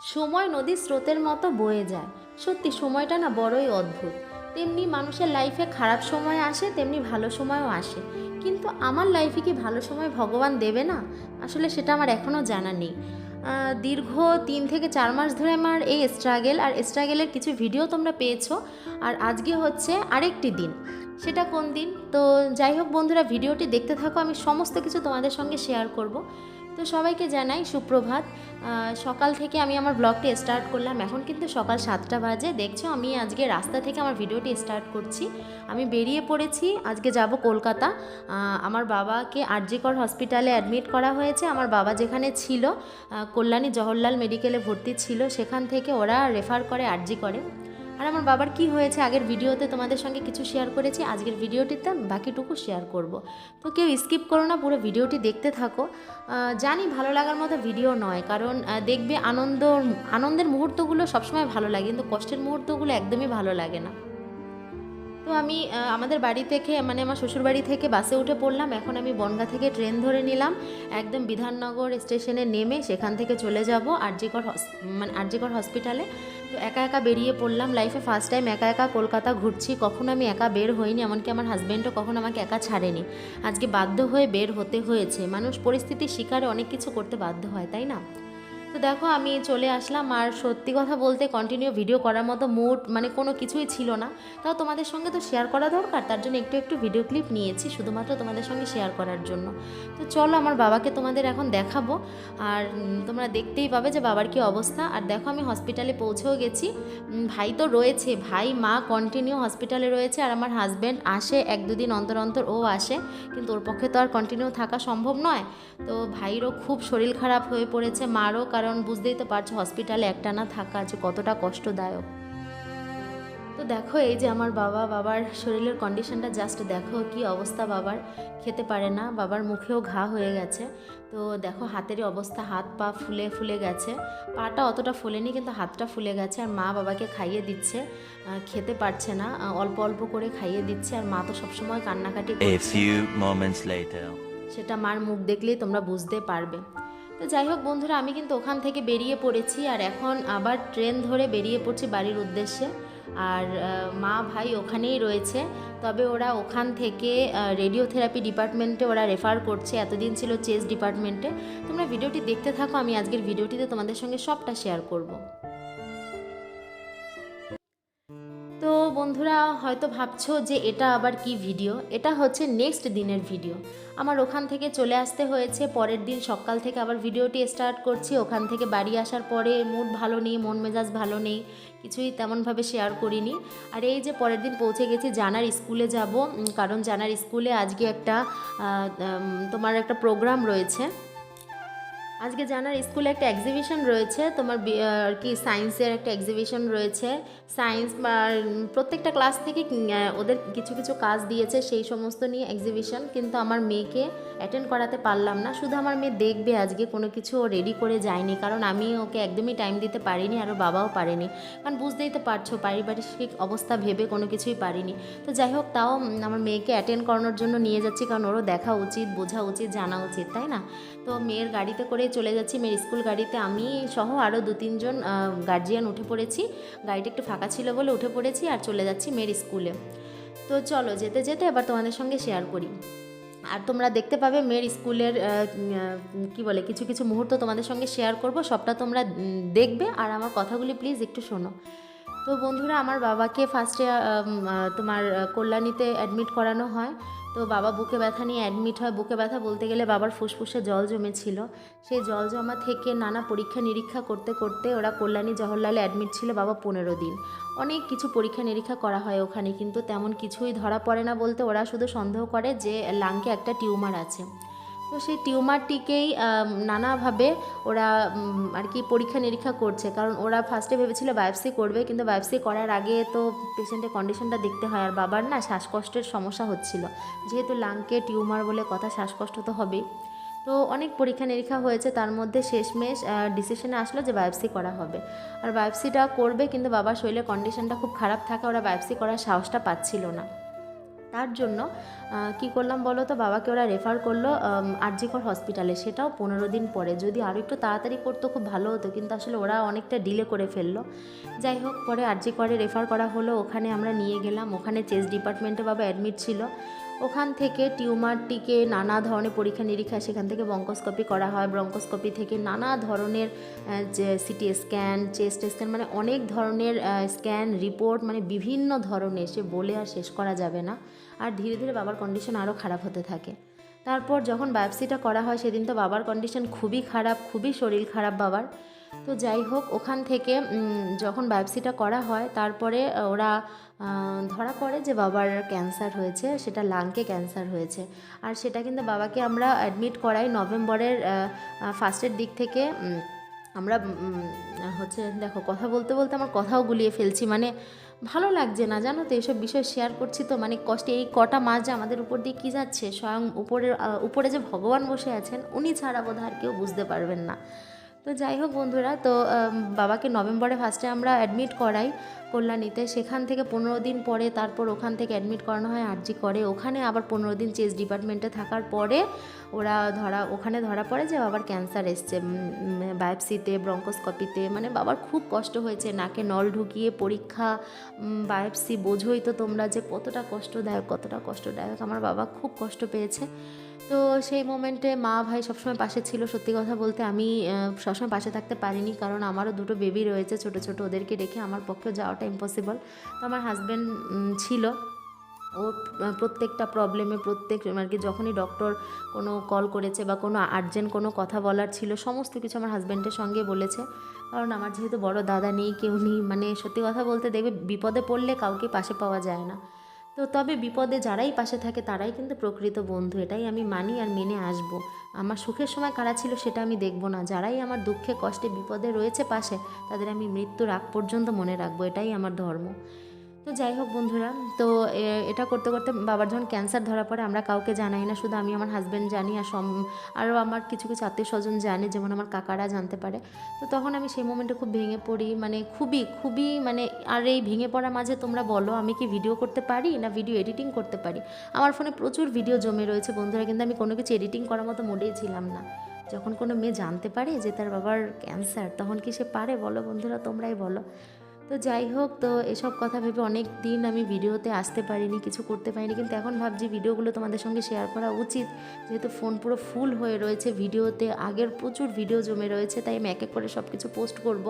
সময় নদীর স্রোতের মতো বয়ে যায়। সত্যি, সময়টা না বড়ই অদ্ভুত। তেমনি মানুষের লাইফে খারাপ সময় আসে, তেমনি ভালো সময়ও আসে। কিন্তু আমার লাইফে কি ভালো সময় ভগবান দেবে না? আসলে সেটা আমার এখনও জানা নেই। দীর্ঘ তিন থেকে চার মাস ধরে আমার এই স্ট্রাগেল আর স্ট্রাগেলের কিছু ভিডিও তোমরা পেয়েছ। আর আজকে হচ্ছে আরেকটি দিন। সেটা কোন দিন? তো যাই হোক বন্ধুরা ভিডিওটি দেখতে থাকো। আমি সমস্ত কিছু তোমাদের সঙ্গে শেয়ার করব। তো সবাইকে জানাই সুপ্রভাত। সকাল থেকে আমি আমার ব্লগটি স্টার্ট করলাম। এখন কিন্তু সকাল সাতটা বাজে। দেখছ, আমি আজকে রাস্তা থেকে আমার ভিডিওটি স্টার্ট করছি। আমি বেরিয়ে পড়েছি। আজকে যাব কলকাতা। আমার বাবাকে আরজিকর হসপিটালে অ্যাডমিট করা হয়েছে। আমার বাবা যেখানে ছিল কল্যাণী জওহরলাল মেডিকেলে ভর্তি ছিল, সেখান থেকে ওরা রেফার করে আরজি করে। আর আমার বাবার কি হয়েছে আগের ভিডিওতে তোমাদের সঙ্গে কিছু শেয়ার করেছি, আজকের ভিডিওটিতে বাকিটুকু শেয়ার করব। তো কেউ স্কিপ করো না, পুরো ভিডিওটি দেখতে থাকো। জানি ভালো লাগার মতো ভিডিও নয়, কারণ দেখবে আনন্দ, আনন্দের মুহূর্তগুলো সবসময় ভালো লাগে, কিন্তু কষ্টের মুহূর্তগুলো একদমই ভালো লাগে না। তো আমি আমাদের বাড়ি থেকে মানে আমার শ্বশুর বাড়ি থেকে বাসে উঠে পড়লাম, এখন আমি বনগা থেকে ট্রেন ধরে নিলাম। একদম বিধাননগর স্টেশনে নেমে সেখান থেকে চলে যাব, আরজিকর মানে আরজিকর হসপিটালে তো একা একা বেরিয়ে পড়লাম লাইফে ফার্স্ট টাইম একা একা কলকাতা ঘুরছি। কখনো আমি একা বের হইনি, এমনকি আমার হাজব্যান্ডও কখনো আমাকে একা ছাড়েনি। আজকে বাধ্য হয়ে বের হতে হয়েছে। মানুষ পরিস্থিতির শিকারে অনেক কিছু করতে বাধ্য হয়, তাই না? তো দেখো আমি চলে আসলাম আর সত্যি কথা বলতে কন্টিনিউ ভিডিও করার মতো মুড মানে কোনো কিছুই ছিল না। তাও তোমাদের সঙ্গে তো শেয়ার করা দরকার, তার জন্য একটু একটু ভিডিও ক্লিপ নিয়েছি শুধুমাত্র তোমাদের সঙ্গে শেয়ার করার জন্য। তো চলো আমার বাবাকে তোমাদের এখন দেখাবো, আর তোমরা দেখতেই পাবে যে বাবার কি অবস্থা। আর দেখো আমি হসপিটালে পৌঁছেও গেছি। ভাই তো রয়েছে, ভাই, মা কন্টিনিউ হসপিটালে রয়েছে আর আমার হাজব্যান্ড আসে, এক দুদিন অন্তর অন্তর ও আসে। কিন্তু ওর পক্ষে তো আর কন্টিনিউ থাকা সম্ভব নয়। তো ভাইয়েরও খুব শরীর খারাপ হয়ে পড়েছে, মারও কারণ বুঝতেই তো পারছ হসপিটালে একটা না থাকা যে কতটা কষ্টদায়ক। তো দেখো এই যে আমার বাবা বাবার শরীরের কন্ডিশনটা জাস্ট দেখো কি অবস্থা বাবার। খেতে পারে না বাবার মুখেও ঘা হয়ে গেছে। তো দেখো হাতেরই অবস্থা হাত পা ফুলে ফুলে গেছে। পাটা অতটা ফুলেনি কিন্তু হাতটা ফুলে গেছে আর মা বাবাকে খাইয়ে দিচ্ছে। খেতে পারছে না অল্প অল্প করে খাইয়ে দিচ্ছে আর মা তো সবসময় কান্নাকাটি. সেটা মার মুখ দেখলেই তোমরা বুঝতে পারবে। তো যাই হোক বন্ধুরা, আমি কিন্তু ওখান থেকে বেরিয়ে পড়েছি আর এখন আবার ট্রেন ধরে বেরিয়ে পড়ছি বাড়ির উদ্দেশ্যে। আর মা ভাই ওখানেই রয়েছে। তবে ওরা ওখান থেকে রেডিওথেরাপি ডিপার্টমেন্টে ওরা রেফার করছে। এতদিন ছিল চেস ডিপার্টমেন্টে। তোমরা ভিডিওটি দেখতে থাকো, আমি আজকের ভিডিওটিতে তোমাদের সঙ্গে সবটা শেয়ার করব। তো বন্ধুরা, হয়তো ভাবছ যে এটা আবার কি ভিডিও এটা হচ্ছে নেক্সট দিনের ভিডিও আমার ওখান থেকে চলে আসতে হয়েছে, পরের দিন সকাল থেকে আবার ভিডিওটি স্টার্ট করছি। ওখান থেকে বাড়ি আসার পরে মুড ভালো নেই, মন মেজাজ ভালো নেই, কিছুই তেমনভাবে শেয়ার করিনি। আর এই যে পরের দিন পৌঁছে গেছি, জানার স্কুলে যাব। কারণ জানার স্কুলে আজকে একটা তোমার একটা প্রোগ্রাম রয়েছে। আজকে জানার স্কুলে একটা এক্সিবিশন রয়েছে, তোমার আর কি সায়েন্সের একটা এক্সিবিশন রয়েছে। সায়েন্স বা প্রত্যেকটা ক্লাস থেকে ওদের কিছু কিছু কাজ দিয়েছে সেই সমস্ত নিয়ে এক্সিবিশন কিন্তু আমার মেয়েকে অ্যাটেন্ড করাতে পারলাম না। শুধু আমার মেয়ে দেখবে আজকে, কোনো কিছু ও রেডি করে যায়নি, কারণ আমি ওকে একদমই টাইম দিতে পারিনি, আর বাবাও পারেনি। কারণ বুঝতেই তো পারছ পারিপার্শ্বিক অবস্থা ভেবে কোনো কিছুই পারিনি। তো যাই হোক, তাও আমার মেয়েকে অ্যাটেন্ড করানোর জন্য নিয়ে যাচ্ছি, কারণ ওরও দেখা উচিত, বোঝা উচিত, জানা উচিত, তাই না? তো মেয়ের গাড়িতে করে চলে যাচ্ছি, মেয়ের স্কুল গাড়িতে। আমি সহ আরও দু তিনজন গার্জিয়ান উঠে পড়েছি। গাড়িটা একটু ফাঁকা ছিল বলে উঠে পড়েছি আর চলে যাচ্ছি মেয়ের স্কুলে। তো চলো, যেতে যেতে এবার তোমাদের সঙ্গে শেয়ার করি। আর তোমরা দেখতে পাবে মেয়ের স্কুলের কি বলে, কিছু কিছু মুহূর্ত তোমাদের সঙ্গে শেয়ার করব। সবটা তোমরা দেখবে। আর আমার কথাগুলি প্লিজ একটু শোনো। তো বন্ধুরা, আমার বাবাকে ফার্স্টে তোমার কল্যাণীতে অ্যাডমিট করানো হয়। তো বাবা বুকে ব্যথা নিয়ে অ্যাডমিট হয়। বুকে ব্যথা বলতে গেলে বাবার ফুসফুসে জল জমেছিল। সেই জল জমা থেকে নানা পরীক্ষা নিরীক্ষা করতে করতে ওরা কল্যাণী জওহরলালে অ্যাডমিট ছিল বাবা পনেরো দিন। অনেক কিছু পরীক্ষা নিরীক্ষা করা হয় ওখানে, কিন্তু তেমন কিছুই ধরা পড়ে না বলতে ওরা শুধু সন্দেহ করে যে লাংকে একটা টিউমার আছে। তো সেই টিউমারটিকেই নানাভাবে ওরা আর কি পরীক্ষা নিরীক্ষা করছে। কারণ ওরা ফার্স্টে ভেবেছিল বায়োপসি করবে, কিন্তু বায়োপসি করার আগে তো পেশেন্টের কন্ডিশনটা দেখতে হয়। আর বাবার না শ্বাসকষ্টের সমস্যা হচ্ছিল। যেহেতু লাংকে টিউমার বলে কথা, শ্বাসকষ্ট তো হবেই। তো অনেক পরীক্ষা নিরীক্ষা হয়েছে। তার মধ্যে শেষমেশ ডিসিশনে আসলো যে বায়োপসি করা হবে। আর বায়োপসিটা করবে, কিন্তু বাবার শরীরের কন্ডিশনটা খুব খারাপ থাকা, ওরা বায়োপসি করার সাহসটা পাচ্ছিল না। তার জন্য কি করলাম বলো তো? বাবাকে ওরা রেফার করল আরজিকর হসপিটালে সেটাও পনেরো দিন পরে। যদি আরও একটু তাড়াতাড়ি করতো খুব ভালো হতো, কিন্তু আসলে ওরা অনেকটা ডিলে করে ফেলল। যাই হোক, পরে আরজিকরে রেফার করা হলো। ওখানে আমরা নিয়ে গেলাম। ওখানে চেস্ট ডিপার্টমেন্টে বাবা অ্যাডমিট ছিল। ওখান থেকে টিউমারটিকে নানা ধরনের পরীক্ষা নিরীক্ষা সেখান থেকে বঙ্কোস্কোপি করা হয়। ব্রঙ্কোস্কোপি থেকে নানা ধরনের যে সিটি স্ক্যান চেস্ট স্ক্যান মানে অনেক ধরনের স্ক্যান রিপোর্ট মানে বিভিন্ন ধরনের। সে বলে আর শেষ করা যাবে না। আর ধীরে ধীরে বাবার কন্ডিশন আরও খারাপ হতে থাকে। তারপর যখন বায়োপসিটা করা হয়, সেদিন তো বাবার কন্ডিশন খুবই খারাপ, খুবই শরীর খারাপ বাবার। তো যাই হোক, ওখান থেকে যখন বায়োপসিটা করা হয়, তারপরে ওরা ধরা পড়ে যে বাবার ক্যান্সার হয়েছে, সেটা লাংকে ক্যান্সার হয়েছে। আর সেটা কিন্তু বাবাকে আমরা অ্যাডমিট করাই নভেম্বরের ফার্স্টের দিক থেকে আমরা হচ্ছে, দেখো, কথা বলতে বলতে আমার কথাও গুলিয়ে ফেলছি। মানে ভালো লাগছে না, জানো তো? এসব বিষয় শেয়ার করছি তো মানে কষ্টে এই কটা মাস যে আমাদের উপর দিয়ে কী যাচ্ছে, স্বয়ং উপরের উপরে যে ভগবান বসে আছেন, উনি ছাড়া বোধ আর কেউ বুঝতে পারবেন না। তো যাই হোক বন্ধুরা, তো বাবাকে নভেম্বরে ফার্স্টে আমরা অ্যাডমিট করাই কল্যাণীতে। সেখান থেকে পনেরো দিন পরে তারপর ওখান থেকে অ্যাডমিট করানো হয়, আরজি করে। ওখানে আবার পনেরো দিন চেস ডিপার্টমেন্টে থাকার পরে ওরা ধরা, ওখানে ধরা পড়ে যে বাবার ক্যান্সার এসছে বায়োপসিতে ব্রঙ্কোস্কোপিতে মানে বাবার খুব কষ্ট হয়েছে, নাকে নল ঢুকিয়ে পরীক্ষা বায়োপসি বোঝোই তো তোমরা যে কতটা কষ্টদায়ক কতটা কষ্টদায়ক। আমার বাবা খুব কষ্ট পেয়েছে। তো সেই মোমেন্টে মা ভাই সবসময় পাশে ছিল। সত্যি কথা বলতে আমি সবসময় পাশে থাকতে পারিনি কারণ আমারও দুটো বেবি রয়েছে ছোট ছোট ওদেরকে রেখে আমার পক্ষে যাওয়াটা ইম্পসিবল তো আমার হাজব্যান্ড ছিল। ও প্রত্যেকটা প্রবলেমে প্রত্যেক আর কি যখনই ডক্টর কোনো কল করেছে বা কোনো আর্জেন্ট কোনো কথা বলার ছিল, সমস্ত কিছু আমার হাজব্যান্ডের সঙ্গে বলেছে। কারণ আমার যেহেতু বড় দাদা নেই, কেউ নেই মানে সত্যি কথা বলতে দেখবে বিপদে পড়লে কাউকে পাশে পাওয়া যায় না। তো তবে বিপদে যারাই পাশে থাকে তারাই কিন্তু প্রকৃত বন্ধু। এটাই আমি মানি আর মেনে আসব। আমার সুখের সময় কারা ছিল সেটা আমি দেখব না। যারাই আমার দুঃখে, কষ্টে, বিপদে রয়েছে পাশে, তাদের আমি মৃত্যুর আগ পর্যন্ত মনে রাখব। এটাই আমার ধর্ম। তো যাই হোক বন্ধুরা, তো এটা করতে করতে বাবার যখন ক্যান্সার ধরা পড়ে, আমরা কাউকে জানাই না, শুধু আমি আমার হাজব্যান্ড জানি আর সম, আরও আমার কিছু কিছু আত্মীয় স্বজন জানে, যেমন আমার কাকারা জানতে পারে। তো তখন আমি সেই মোমেন্টে খুব ভেঙে পড়ি মানে খুবই খুবই মানে আর এই ভেঙে পড়ার মাঝে তোমরা বলো, আমি কি ভিডিও করতে পারি না ভিডিও এডিটিং করতে পারি? আমার ফোনে প্রচুর ভিডিও জমে রয়েছে বন্ধুরা, কিন্তু আমি কোনো কিছু এডিটিং করার মতো মোটেই ছিলাম না। যখন কোনো মেয়ে জানতে পারে যে তার বাবার ক্যান্সার তখন কি সে পারে? বলো বন্ধুরা, তোমরাই বলো। তো যাই হোক, তো এসব কথা ভেবে অনেক দিন আমি ভিডিওতে আসতে পারিনি, কিছু করতে পারিনি। কিন্তু এখন ভাবছি ভিডিওগুলো তোমাদের সঙ্গে শেয়ার করা উচিত। যেহেতু ফোন পুরো ফুল হয়ে রয়েছে ভিডিওতে, আগের প্রচুর ভিডিও জমে রয়েছে, তাই আমি এক এক করে সব কিছু পোস্ট করব।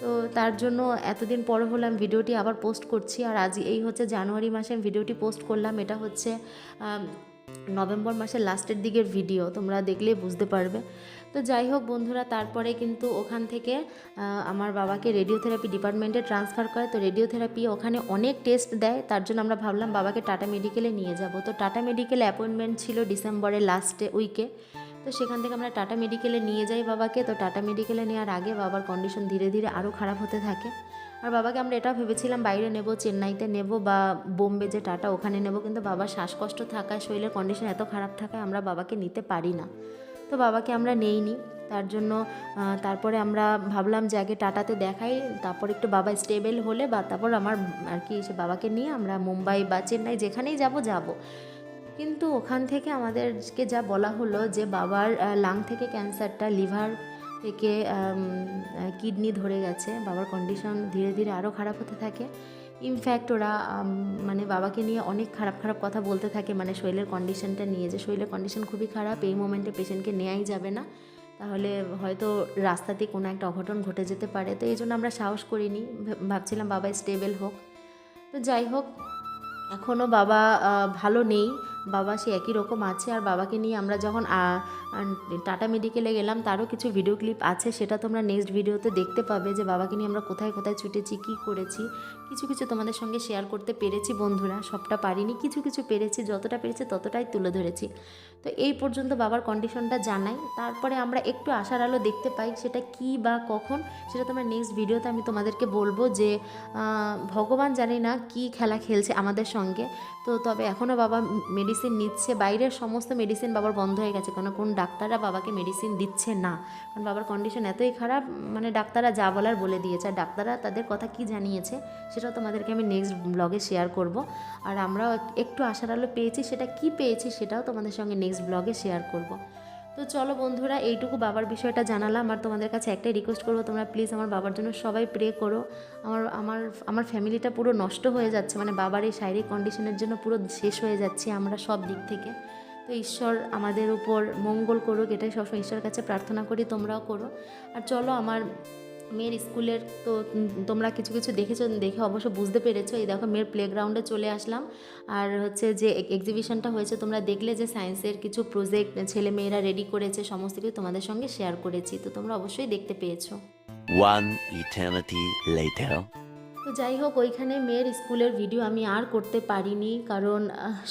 তো তার জন্য এতদিন পর হলাম ভিডিওটি আবার পোস্ট করছি, আর আজ এই হচ্ছে জানুয়ারি মাসে ভিডিওটি পোস্ট করলাম। এটা হচ্ছে নভেম্বর মাসের লাস্টের দিকের ভিডিও তোমরা দেখলেই বুঝতে পারবে। তো যাই হোক বন্ধুরা, তারপরে কিন্তু ওখান থেকে আমার বাবাকে রেডিওথেরাপি ডিপার্টমেন্টে ট্রান্সফার করে। তো রেডিওথেরাপি ওখানে অনেক টেস্ট দেয়, তার জন্য আমরা ভাবলাম বাবাকে টাটা মেডিকেলে নিয়ে যাব। তো টাটা মেডিকেলে অ্যাপয়েন্টমেন্ট ছিল ডিসেম্বরের লাস্টে উইকে তো সেখান থেকে আমরা টাটা মেডিকেলে নিয়ে যাই বাবাকে। তো টাটা মেডিকেলে নেওয়ার আগে বাবার কন্ডিশন ধীরে ধীরে আরও খারাপ হতে থাকে। আর বাবাকে আমরা এটা ভেবেছিলাম বাইরে নেব, চেন্নাইতে নেব বা বোম্বে যে টাটা ওখানে নেব। কিন্তু বাবার শ্বাসকষ্ট থাকায় শরীরের কন্ডিশন এত খারাপ থাকায় আমরা বাবাকে নিতে পারি না। তো বাবাকে আমরা নেইনি। তার জন্য তারপরে আমরা ভাবলাম যে আগে টাটাতে দেখাই, তারপর একটু বাবা স্টেবল হলে বা তারপর আমার আর কি সে বাবাকে নিয়ে আমরা মুম্বাই বা চেন্নাই যেখানেই যাব যাব। কিন্তু ওখান থেকে আমাদেরকে যা বলা হলো যে বাবার লাং থেকে ক্যান্সারটা, লিভার থেকে কিডনি ধরে গেছে, বাবার কন্ডিশন ধীরে ধীরে আরও খারাপ হতে থাকে। ইনফ্যাক্ট ওরা মানে বাবাকে নিয়ে অনেক খারাপ খারাপ কথা বলতে থাকে মানে শরীরের কন্ডিশনটা নিয়ে যে শরীরের কন্ডিশন খুবই খারাপ, এই মোমেন্টে পেশেন্টকে নেওয়াই যাবে না। তাহলে হয়তো রাস্তাতে কোনো একটা অঘটন ঘটে যেতে পারে। তো এই জন্য আমরা সাহস করিনি ভাবছিলাম বাবা স্টেবল হোক। তো যাই হোক এখনও বাবা ভালো নেই। বাবা সে একই রকম আছে। আর বাবাকে নিয়ে আমরা যখন টাটা মেডিকেলে গেলাম, তারও কিছু ভিডিও ক্লিপ আছে, সেটা তোমরা নেক্সট ভিডিওতে দেখতে পাবে যে বাবাকে নিয়ে আমরা কোথায় কোথায় ছুটেছি, কী করেছি। কিছু কিছু তোমাদের সঙ্গে শেয়ার করতে পেরেছি বন্ধুরা, সবটা পারিনি, কিছু কিছু পেরেছি, যতটা পেরেছি ততটাই তুলে ধরেছি। তো এই পর্যন্ত বাবার কন্ডিশনটা জানাই, তারপরে আমরা একটু আশার আলো দেখতে পাই, সেটা কি বা কখন, সেটা তোমরা নেক্সট ভিডিওতে আমি তোমাদেরকে বলব যে ভগবান জানি না কি খেলা খেলছে আমাদের সঙ্গে। তো তবে এখনও বাবা মেডিসিন নিচ্ছে, বাইরের সমস্ত মেডিসিন বাবার বন্ধ হয়ে গেছে কারণ কোন ডাক্তাররা বাবাকে মেডিসিন দিচ্ছে না। কারণ বাবার কন্ডিশন এতই খারাপ মানে ডাক্তাররা যা বলার বলে দিয়েছে। আর ডাক্তাররা তাদের কথা কি জানিয়েছে, সেটাও তোমাদেরকে আমি নেক্সট ব্লগে শেয়ার করব। আর আমরাও একটু আশার আলো পেয়েছি, সেটা কি পেয়েছি সেটাও তোমাদের সঙ্গে নেক্সট ব্লগে শেয়ার করব। তো চলো বন্ধুরা, এইটুকু বাবার বিষয়টা জানালাম। আর তোমাদের কাছে একটাই রিকোয়েস্ট করব, তোমরা প্লিজ আমার বাবার জন্য সবাই প্রে করো। আমার আমার আমার ফ্যামিলিটা পুরো নষ্ট হয়ে যাচ্ছে। মানে বাবার এই শারীরিক কন্ডিশনের জন্য পুরো শেষ হয়ে যাচ্ছি আমরা সব দিক থেকে। তো ঈশ্বর আমাদের উপর মঙ্গল করুক, এটাই সবসময় ঈশ্বরের কাছে প্রার্থনা করি, তোমরাও করো। আর চলো, আমার মেয়ের স্কুলের তো তোমরা কিছু কিছু দেখেছ, দেখে অবশ্য বুঝতে পেরেছ। এই দেখো, মেয়ের প্লেগ্রাউন্ডে চলে আসলাম। আর হচ্ছে যে এক্সিবিশনটা হয়েছে, তোমরা দেখলে যে সায়েন্সের কিছু প্রজেক্ট ছেলে মেয়েরা রেডি করেছে, সমস্ত কিছু তোমাদের সঙ্গে শেয়ার করেছি। তো তোমরা অবশ্যই দেখতে পেয়েছ। One eternity later. যাই হোক, ওইখানে মেয়ের স্কুলের ভিডিও আমি আর করতে পারিনি, কারণ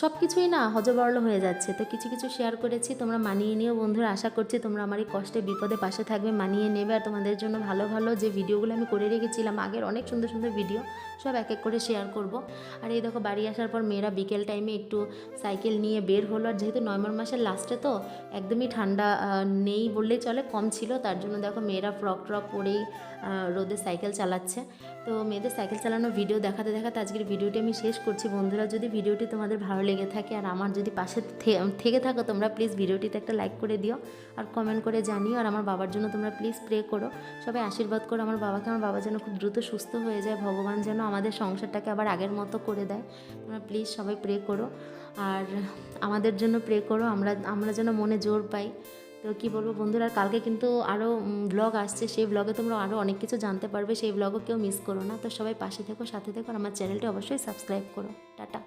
সব কিছুই না হজবরল হয়ে যাচ্ছে। তো কিছু কিছু শেয়ার করেছি, তোমরা মানিয়ে নিও বন্ধুরা, আশা করছি তোমরা আমার এই কষ্টে বিপদে পাশে থাকবে, মানিয়ে নেবে। আর তোমাদের জন্য ভালো ভালো যে ভিডিওগুলো আমি করে রেখেছিলাম, আগের অনেক সুন্দর সুন্দর ভিডিও সব এক এক করে শেয়ার করব। আর এই দেখো, বাড়ি আসার পর মেয়েরা বিকেল টাইমে একটু সাইকেল নিয়ে বের হলো। আর যেহেতু নভেম্বর মাসের লাস্টে তো, একদমই ঠান্ডা নেই বললেই চলে, কম ছিল। তার জন্য দেখো, মেয়েরা ফ্রক ট্রক পরেই রোদে সাইকেল চালাচ্ছে। তো মেয়েদের চালানোর ভিডিও দেখাতে দেখাতে আজকের ভিডিওটি আমি শেষ করছি। বন্ধুরা, যদি ভিডিওটি তোমাদের ভালো লেগে থাকে আর আমার যদি পাশে থেকে থাকো, তোমরা প্লিজ ভিডিওটিতে একটা লাইক করে দিও আর কমেন্ট করে জানিও। আর আমার বাবার জন্য তোমরা প্লিজ প্রে করো। সবাই আশীর্বাদ করো আমার বাবাকে। আমার বাবা যেন খুব দ্রুত সুস্থ হয়ে যায়। ভগবান যেন আমাদের সংসারটাকে আবার আগের মতো করে দেয়। তোমরা প্লিজ সবাই প্রে করো। আর আমাদের জন্য প্রে করো। আমরা আমরা যেন মনে জোর পাই। তো কি বলব বন্ধুরা, কালকে কিন্তু আরও ব্লগ আসছে। সেই ব্লগে তোমরা আরও অনেক কিছু জানতে পারবে। সেই ব্লগও কেউ মিস করো না। তো সবাই পাশে থেকো, সাথে থেকো আমার চ্যানেলটি অবশ্যই সাবস্ক্রাইব করো। টাটা।